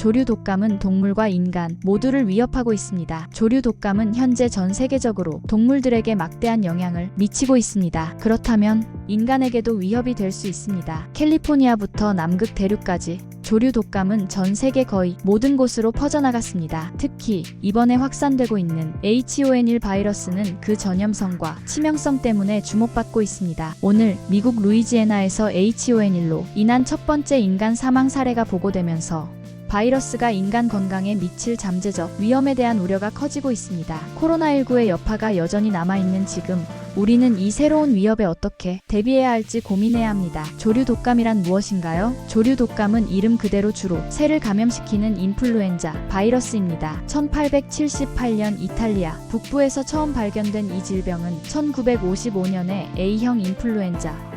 조류 독감은 동물과 인간 모두를 위협하고 있습니다. 조류 독감은 현재 전 세계적으로 동물들에게 막대한 영향을 미치고 있습니다. 그렇다면 인간에게도 위협이 될 수 있습니다. 캘리포니아부터 남극 대륙까지 조류 독감은 전 세계 거의 모든 곳으로 퍼져나갔습니다. 특히 이번에 확산되고 있는 H5N1 바이러스는 그 전염성과 치명성 때문에 주목받고 있습니다. 오늘 미국 루이지애나에서 H5N1로 인한 첫 번째 인간 사망 사례가 보고되면서 바이러스가 인간 건강에 미칠 잠재적 위험에 대한 우려가 커지고 있습니다. 코로나19의 여파가 여전히 남아있는 지금 우리는 이 새로운 위협에 어떻게 대비해야 할지 고민해야 합니다. 조류 독감이란 무엇인가요? 조류 독감은 이름 그대로 주로 새를 감염시키는 인플루엔자 바이러스입니다. 1878년 이탈리아 북부에서 처음 발견된 이 질병은 1955년에 A형 인플루엔자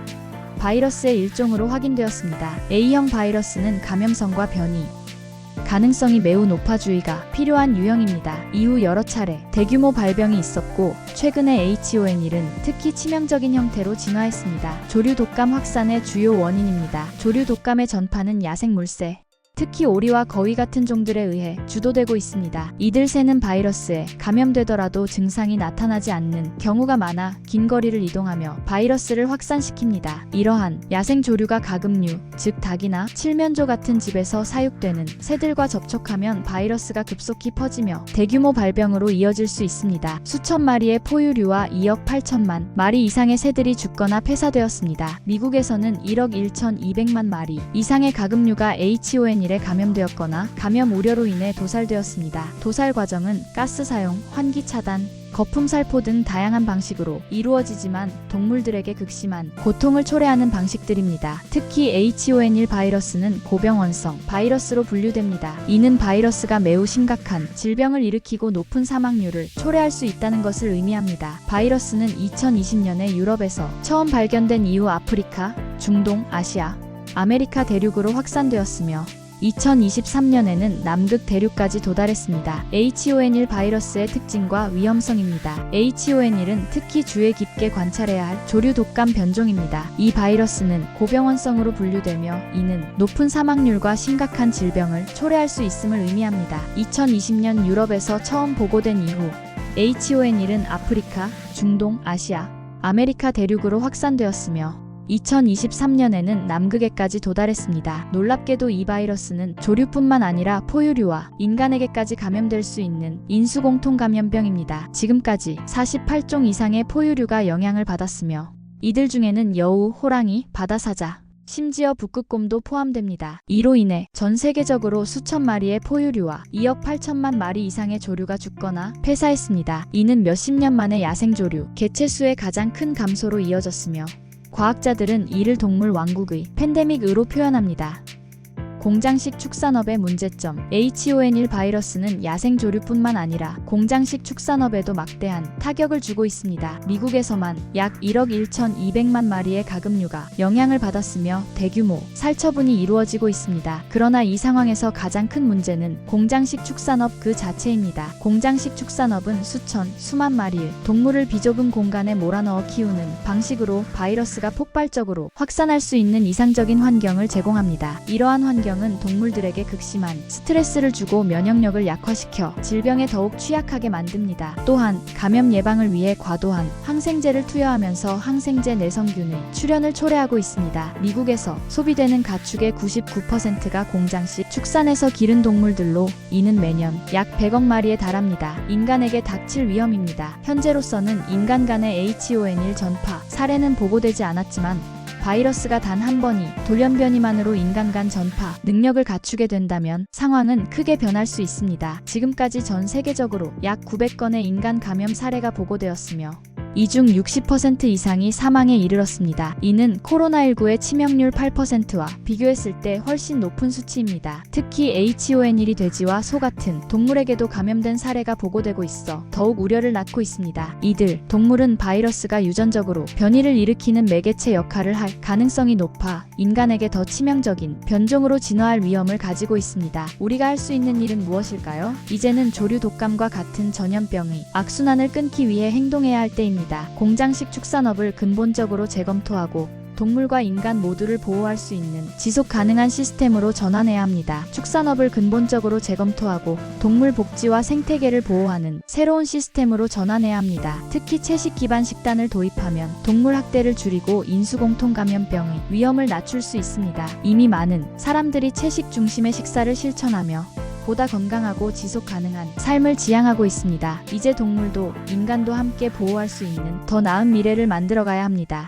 바이러스의 일종으로 확인되었습니다. A형 바이러스는 감염성과 변이, 가능성이 매우 높아 주의가 필요한 유형입니다. 이후 여러 차례 대규모 발병이 있었고 최근에 H5N1은 특히 치명적인 형태로 진화했습니다. 조류 독감 확산의 주요 원인입니다. 조류 독감의 전파는 야생 물새 특히 오리와 거위 같은 종들에 의해 주도되고 있습니다. 이들 새는 바이러스에 감염되더라도 증상이 나타나지 않는 경우가 많아 긴 거리를 이동하며 바이러스를 확산시킵니다. 이러한 야생 조류가 가금류, 즉 닭이나 칠면조 같은 집에서 사육되는 새들과 접촉하면 바이러스가 급속히 퍼지며 대규모 발병으로 이어질 수 있습니다. 수천 마리의 포유류와 2억 8천만 마리 이상의 새들이 죽거나 폐사되었습니다. 미국에서는 1억 1,200만 마리 이상의 가금류가 H5N1 에 감염되었거나 감염 우려로 인해 도살되었습니다. 도살 과정은 가스 사용, 환기 차단, 거품 살포 등 다양한 방식으로 이루어지지만 동물들에게 극심한 고통을 초래하는 방식들입니다. 특히 H5N1 바이러스는 고병원성 바이러스로 분류됩니다. 이는 바이러스가 매우 심각한 질병을 일으키고 높은 사망률을 초래할 수 있다는 것을 의미합니다. 바이러스는 2020년에 유럽에서 처음 발견된 이후 아프리카, 중동, 아시아, 아메리카 대륙으로 확산되었으며 2023년에는 남극 대륙까지 도달했습니다. H5N1 바이러스의 특징과 위험성입니다. H5N1은 특히 주의 깊게 관찰해야 할 조류 독감 변종입니다. 이 바이러스는 고병원성으로 분류되며 이는 높은 사망률과 심각한 질병을 초래할 수 있음을 의미합니다. 2020년 유럽에서 처음 보고된 이후 H5N1은 아프리카, 중동, 아시아, 아메리카 대륙으로 확산되었으며 2023년에는 남극에까지 도달했습니다. 놀랍게도 이 바이러스는 조류뿐만 아니라 포유류와 인간에게까지 감염될 수 있는 인수공통 감염병입니다. 지금까지 48종 이상의 포유류가 영향을 받았으며 이들 중에는 여우, 호랑이, 바다사자, 심지어 북극곰도 포함됩니다. 이로 인해 전 세계적으로 수천 마리의 포유류와 2억 8천만 마리 이상의 조류가 죽거나 폐사했습니다. 이는 몇십 년 만에 야생조류, 개체수의 가장 큰 감소로 이어졌으며 과학자들은 이를 동물 왕국의 팬데믹으로 표현합니다. 공장식 축산업의 문제점 H5N1 바이러스는 야생 조류뿐만 아니라 공장식 축산업에도 막대한 타격을 주고 있습니다. 미국에서만 약 1억 1,200만 마리의 가금류가 영향을 받았으며 대규모 살처분이 이루어지고 있습니다. 그러나 이 상황에서 가장 큰 문제는 공장식 축산업 그 자체입니다. 공장식 축산업은 수천, 수만 마리의 동물을 비좁은 공간에 몰아넣어 키우는 방식으로 바이러스가 폭발적으로 확산할 수 있는 이상적인 환경을 제공합니다. 이러한 환경 은 동물들에게 극심한 스트레스를 주고 면역력을 약화시켜 질병에 더욱 취약하게 만듭니다. 또한 감염 예방을 위해 과도한 항생제를 투여하면서 항생제 내성균의 출현을 초래하고 있습니다. 미국에서 소비되는 가축의 99%가 공장식 축산에서 기른 동물들로 이는 매년 약 100억 마리에 달합니다. 인간에게 닥칠 위험입니다. 현재로서는 인간 간의 H5N1 전파 사례는 보고되지 않았지만 바이러스가 단 한 번이 돌연변이만으로 인간 간 전파 능력을 갖추게 된다면 상황은 크게 변할 수 있습니다. 지금까지 전 세계적으로 약 900건의 인간 감염 사례가 보고되었으며 이 중 60% 이상이 사망에 이르렀습니다. 이는 코로나19의 치명률 8%와 비교했을 때 훨씬 높은 수치입니다. 특히 H5N1이 돼지와 소 같은 동물에게도 감염된 사례가 보고되고 있어 더욱 우려를 낳고 있습니다. 이들 동물은 바이러스가 유전적으로 변이를 일으키는 매개체 역할을 할 가능성이 높아 인간에게 더 치명적인 변종으로 진화할 위험을 가지고 있습니다. 우리가 할 수 있는 일은 무엇일까요? 이제는 조류 독감과 같은 전염병의 악순환을 끊기 위해 행동해야 할 때입 니다. 공장식 축산업을 근본적으로 재검토하고 동물과 인간 모두를 보호할 수 있는 지속 가능한 시스템으로 전환해야 합니다. 축산업을 근본적으로 재검토하고 동물 복지와 생태계를 보호하는 새로운 시스템으로 전환해야 합니다. 특히 채식 기반 식단을 도입하면 동물 학대를 줄이고 인수공통 감염병의 위험을 낮출 수 있습니다. 이미 많은 사람들이 채식 중심의 식사를 실천하며 보다 건강하고 지속 가능한 삶을 지향하고 있습니다. 이제 동물도 인간도 함께 보호할 수 있는 더 나은 미래를 만들어가야 합니다.